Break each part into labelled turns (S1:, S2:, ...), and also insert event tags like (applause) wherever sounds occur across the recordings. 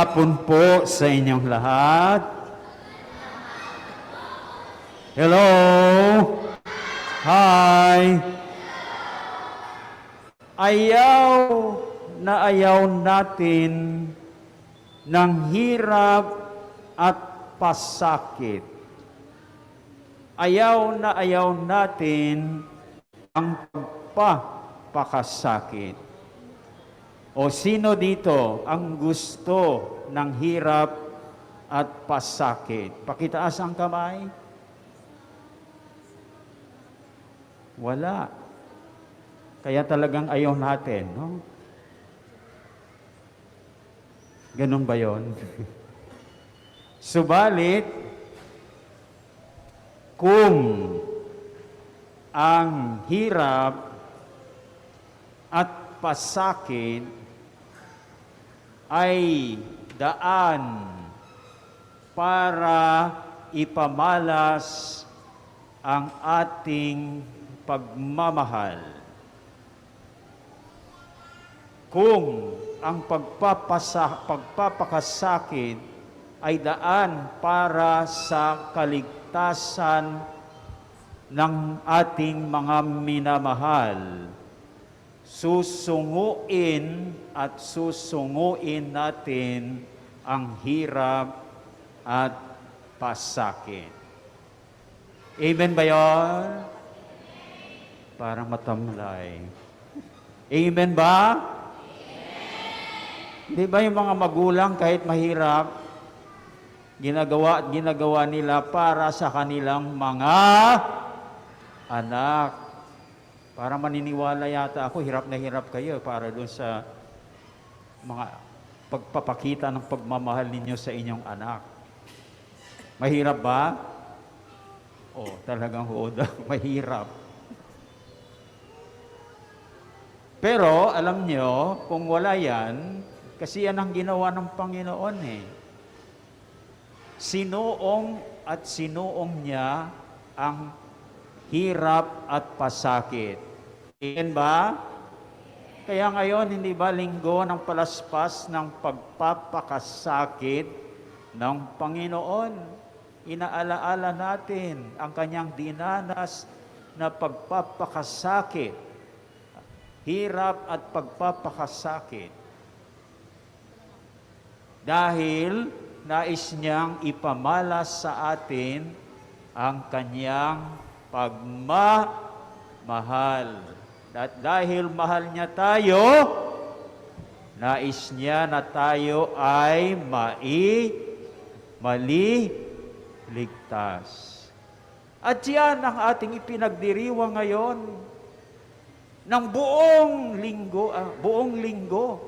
S1: hapon po sa inyong lahat. Hello. Hi. Ayaw na ayaw natin ng hirap at pasakit. Ayaw na ayaw natin ang pagpapakasakit. O sino dito ang gusto ng hirap at pasakit? Pakitaas ang kamay. Wala. Kaya talagang ayaw natin, no? Ganun ba yon? (laughs) Subalit, kung ang hirap at pasakit ay daan para ipamalas ang ating pagmamahal. Kung ang pagpapasa, pagpapakasakit ay daan para sa kaligtasan ng ating mga minamahal, susunguin at susunguin natin ang hirap at pasakit. Amen ba yun? Parang matamlay. Amen ba? Di ba yung mga magulang kahit mahirap, ginagawa at ginagawa nila para sa kanilang mga anak. Para maniniwala yata ako, hirap na hirap kayo para doon sa mga pagpapakita ng pagmamahal ninyo sa inyong anak. Mahirap ba? Oh, talagang daw, (laughs) mahirap. Pero alam nyo, kung wala yan, kasi yan ang ginawa ng Panginoon eh. Sinuong at sinuong niya ang hirap at pasakit. Amen ba? Kaya ngayon, hindi ba linggo ng palaspas ng pagpapakasakit ng Panginoon? Inaalaala natin ang kanyang dinanas na pagpapakasakit, hirap at pagpapakasakit. Dahil nais niyang ipamalas sa atin ang kanyang pagmamahal. At dahil mahal niya tayo, nais niya na tayo ay mai, mali, ligtas. At yan ang ating ipinagdiriwa ngayon ng buong linggo, ah, buong linggo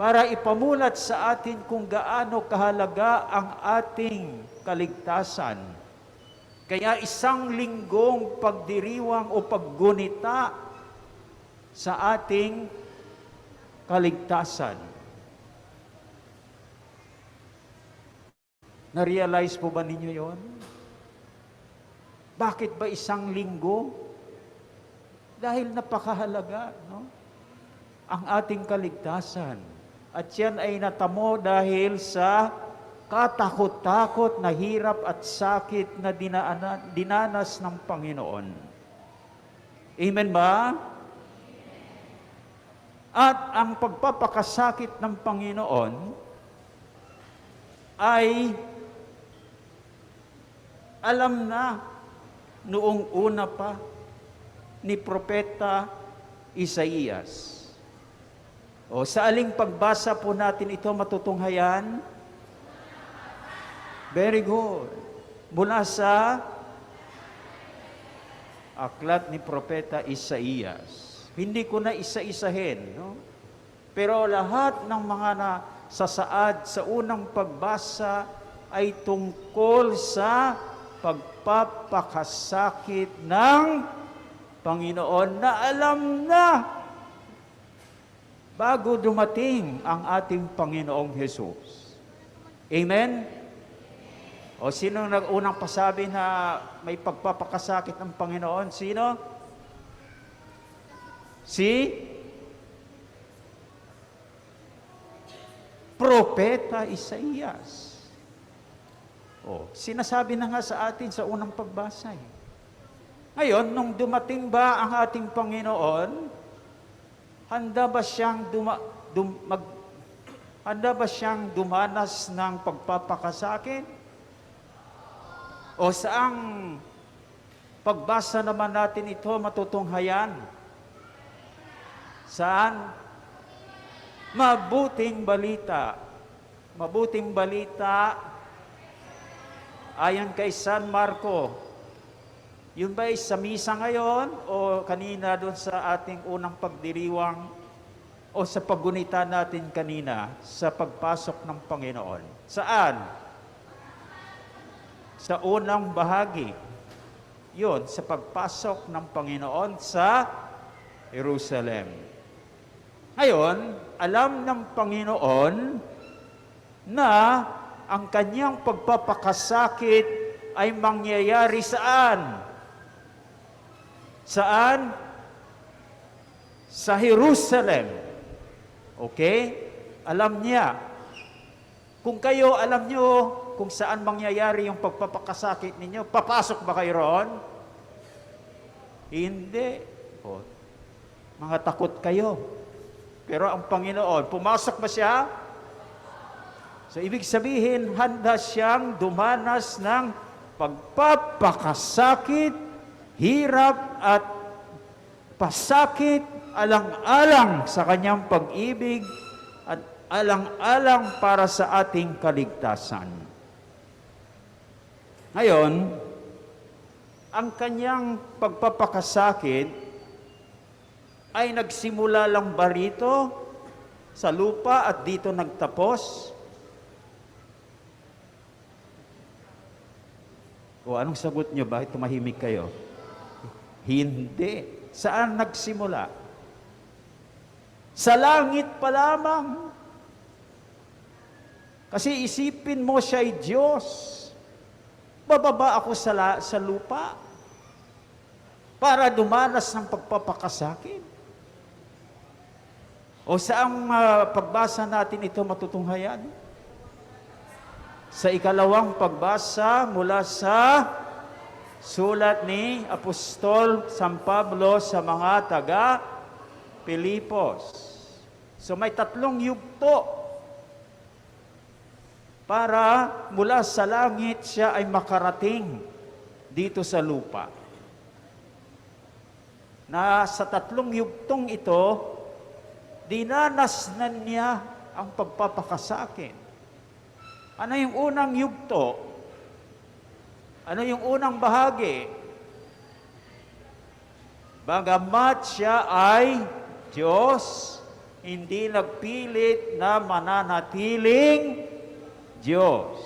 S1: para ipamulat sa atin kung gaano kahalaga ang ating kaligtasan. Kaya isang linggong pagdiriwang o paggunita sa ating kaligtasan. Na-realize po ba ninyo yon? Bakit ba isang linggo? Dahil napakahalaga, no? Ang ating kaligtasan. At yan ay natamo dahil sa katakot-takot na hirap at sakit na dinaanan, dinanas ng Panginoon. Amen ba? At ang pagpapakasakit ng Panginoon ay alam na noong una pa ni Propeta Isaías. O sa aling pagbasa po natin ito matutunghayan? Very good. Mula sa aklat ni Propeta Isaías. Hindi ko na isa-isahin, no? Pero lahat ng mga nasasaad sa unang pagbasa ay tungkol sa pagpapakasakit ng Panginoon na alam na bago dumating ang ating Panginoong Hesus. Amen? O sino nag unang pasabi na may pagpapakasakit ng Panginoon? Sino? Si propeta Isaías. Oh, sinasabi na nga sa atin sa unang pagbasa. eh. Ngayon, nung dumating ba ang ating Panginoon, handa ba siyang duma, dum, mag, handa ba siyang dumanas ng pagpapakasakit? O saang pagbasa naman natin ito matutunghayan? Saan? Mabuting balita. Mabuting balita ayon kay San Marco. Yun ba sa misa ngayon o kanina doon sa ating unang pagdiriwang o sa paggunita natin kanina sa pagpasok ng Panginoon? Saan? Sa unang bahagi. Yun, sa pagpasok ng Panginoon sa Jerusalem. Ngayon, alam ng Panginoon na ang kanyang pagpapakasakit ay mangyayari saan? Saan? Sa Jerusalem. Okay? Alam niya. Kung kayo alam niyo kung saan mangyayari yung pagpapakasakit ninyo, papasok ba kayo roon? Hindi. O, mga takot kayo. Pero ang Panginoon, pumasok ba siya? So, ibig sabihin, handa siyang dumanas ng pagpapakasakit, hirap at pasakit, alang-alang sa kanyang pag-ibig at alang-alang para sa ating kaligtasan. Ngayon, ang kanyang pagpapakasakit ay nagsimula lang ba rito sa lupa at dito nagtapos? O anong sagot nyo? Bakit tumahimik kayo? Hindi. Saan nagsimula? Sa langit pa lamang. Kasi isipin mo siya ay Diyos. Bababa ako sa, la- sa lupa para dumanas ng pagpapakasakit. O saang ah, pagbasa natin ito matutunghayan? Sa ikalawang pagbasa mula sa sulat ni Apostol San Pablo sa mga taga Pilipos. So may tatlong yugto para mula sa langit siya ay makarating dito sa lupa. Na sa tatlong yugtong ito, dinanas na niya ang pagpapakasakit. Ano yung unang yugto? Ano yung unang bahagi? Bagamat siya ay Diyos, hindi nagpilit na mananatiling Diyos.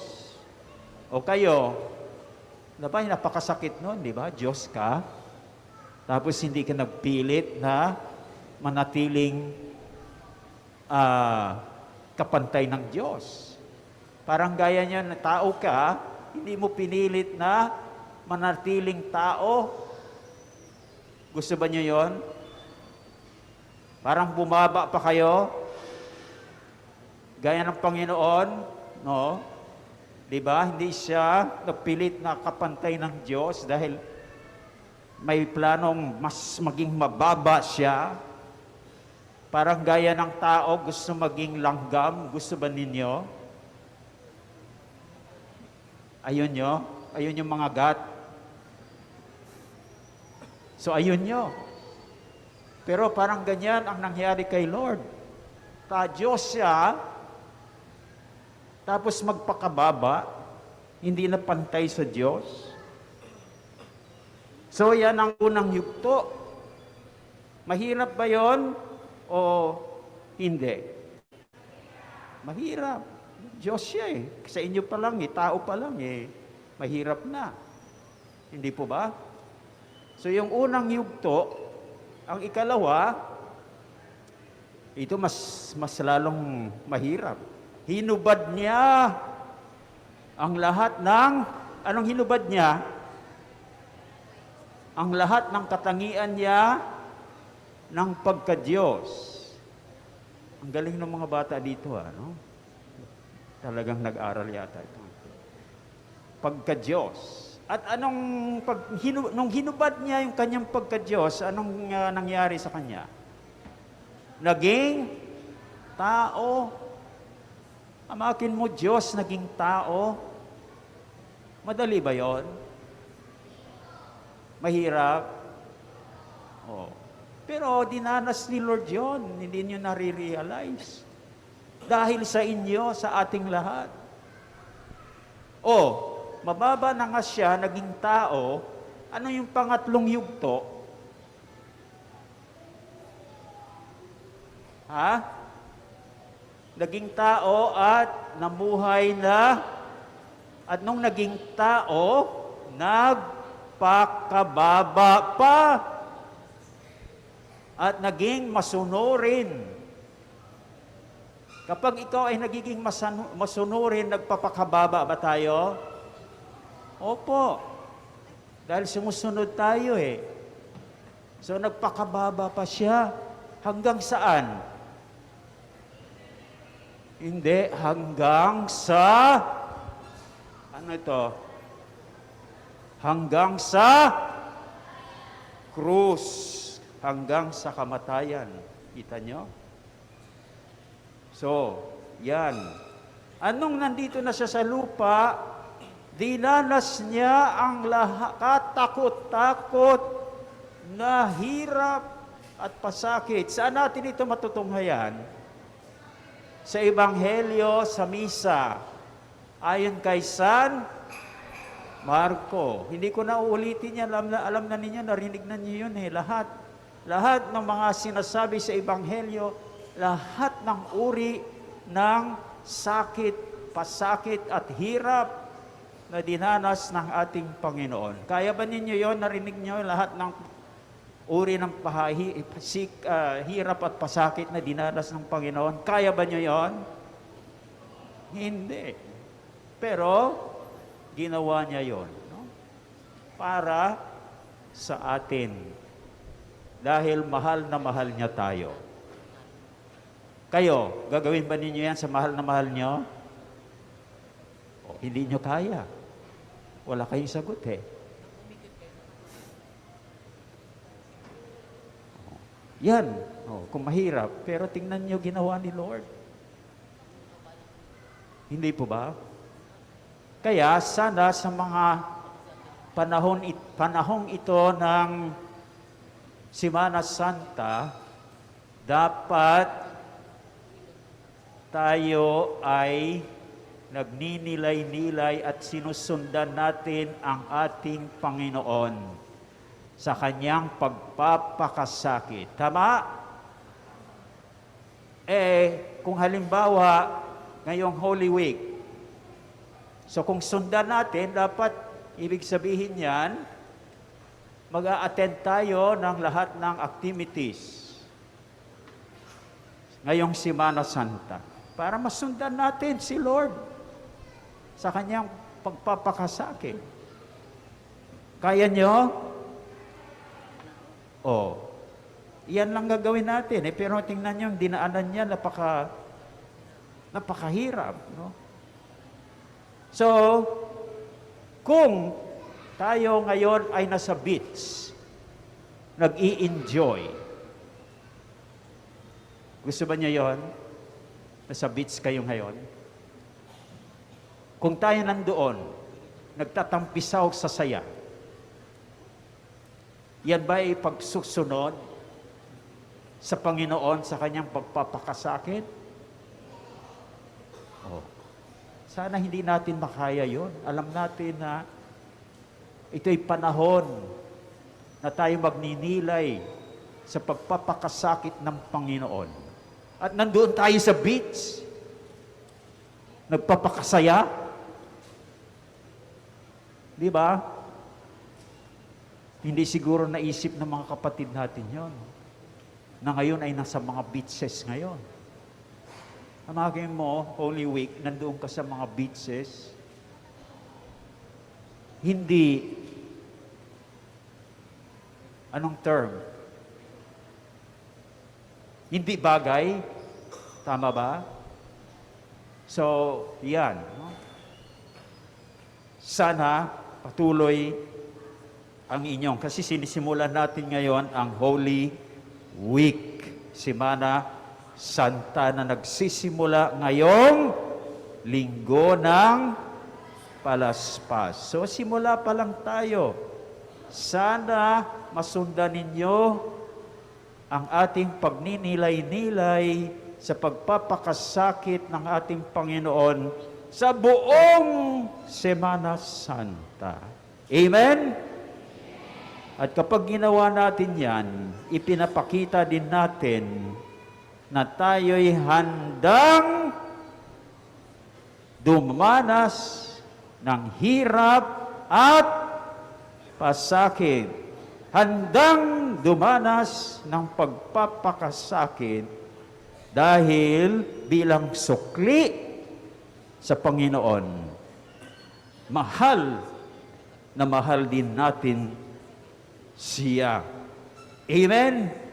S1: O kayo, nabay napakasakit nun, di ba? Diyos ka. Tapos hindi ka nagpilit na manatiling ah, kapantay ng Diyos. Parang gaya niya na tao ka, hindi mo pinilit na manatiling tao. Gusto ba niyo yon? Parang bumaba pa kayo. Gaya ng Panginoon, no? 'Di ba? Hindi siya napilit na kapantay ng Diyos dahil may planong mas maging mababa siya. Parang gaya ng tao, gusto maging langgam. Gusto ba ninyo? Ayun nyo? Ayun yung mga gat. So ayun nyo. Pero parang ganyan ang nangyari kay Lord. Ta Diyos siya, tapos magpakababa, hindi na pantay sa Diyos. So yan ang unang yugto. Mahirap ba yon o hindi? Mahirap. Diyos siya eh. Sa inyo pa lang eh, tao pa lang eh. Mahirap na. Hindi po ba? So yung unang yugto, ang ikalawa, ito mas, mas lalong mahirap. Hinubad niya ang lahat ng, anong hinubad niya? Ang lahat ng katangian niya ng pagka-Diyos. Ang galing ng mga bata dito, ano? Talagang nag-aral yata ito. Pagka-Diyos. At anong, pag, hinu, nung hinubad niya yung kanyang pagka-Diyos, anong ah, nangyari sa kanya? Naging tao. Amakin mo, Diyos, naging tao. Madali ba yon? Mahirap? Oh. Pero dinanas ni Lord yon, hindi nyo nare-realize. Dahil sa inyo, sa ating lahat. Oh, mababa na nga siya, naging tao, ano yung pangatlong yugto? Ha? Naging tao at namuhay na at nung naging tao, nagpakababa pa at naging masunurin. Kapag ikaw ay nagiging masunurin, nagpapakababa ba tayo? Opo. Dahil sumusunod tayo eh. So nagpakababa pa siya. Hanggang saan? Hindi, hanggang sa... Ano ito? Hanggang sa krus. Hanggang sa kamatayan. Kita nyo? So, yan. Anong nandito na siya sa lupa, dinanas niya ang laha, katakot-takot na hirap at pasakit. Saan natin ito matutunghayan? Sa Ebanghelyo, sa Misa, ayon kay San Marco. Hindi ko na uulitin yan, alam na, alam na ninyo, narinig na niyo yun eh, lahat. Lahat ng mga sinasabi sa Ebanghelyo, lahat ng uri ng sakit, pasakit at hirap na dinanas ng ating Panginoon. Kaya ba ninyo yon Narinig nyo lahat ng uri ng pahahi, pasik, ah, hirap at pasakit na dinanas ng Panginoon? Kaya ba nyo yon? Hindi. Pero, ginawa niya yon no? para sa atin. Dahil mahal na mahal niya tayo. Kayo, gagawin ba ninyo yan sa mahal na mahal nyo? O, hindi nyo kaya. Wala kayong sagot eh. Yan, o, kung mahirap. Pero tingnan nyo ginawa ni Lord. Hindi po ba? Kaya sana sa mga panahon, it- panahong ito ng Simana Santa, dapat tayo ay nagninilay-nilay at sinusundan natin ang ating Panginoon sa kanyang pagpapakasakit. Tama? Eh, kung halimbawa, ngayong Holy Week, so kung sundan natin, dapat ibig sabihin yan, mag-a-attend tayo ng lahat ng activities ngayong Simana Santa para masundan natin si Lord sa kanyang pagpapakasakit. Kaya nyo? Oh, iyan lang gagawin natin. Eh, pero tingnan nyo, yung dinaanan niya, napaka, napakahirap. No? So, kung tayo ngayon ay nasa beach, nag-i-enjoy. Gusto ba niya yon? Nasa beach kayo ngayon? Kung tayo nandoon, nagtatampisaw sa saya, yan ba ay pagsusunod sa Panginoon sa kanyang pagpapakasakit? Oh. Sana hindi natin makaya yon. Alam natin na ito'y panahon na tayo magninilay sa pagpapakasakit ng Panginoon. At nandoon tayo sa beach, nagpapakasaya. Di ba? Hindi siguro naisip ng mga kapatid natin yon na ngayon ay nasa mga beaches ngayon. Amagin mo, Holy Week, nandoon ka sa mga beaches, hindi, anong term? Hindi bagay, tama ba? So, yan. no? Sana patuloy ang inyong, kasi sinisimulan natin ngayon ang Holy Week, Semana Santa na nagsisimula ngayong linggo ng palaspas. So simula pa lang tayo. Sana masundan ninyo ang ating pagninilay-nilay sa pagpapakasakit ng ating Panginoon sa buong Semana Santa. Amen? At kapag ginawa natin yan, ipinapakita din natin na tayo'y handang dumanas ng hirap at pasakit. Handang dumanas ng pagpapakasakit dahil bilang sukli sa Panginoon. Mahal na mahal din natin siya. Amen?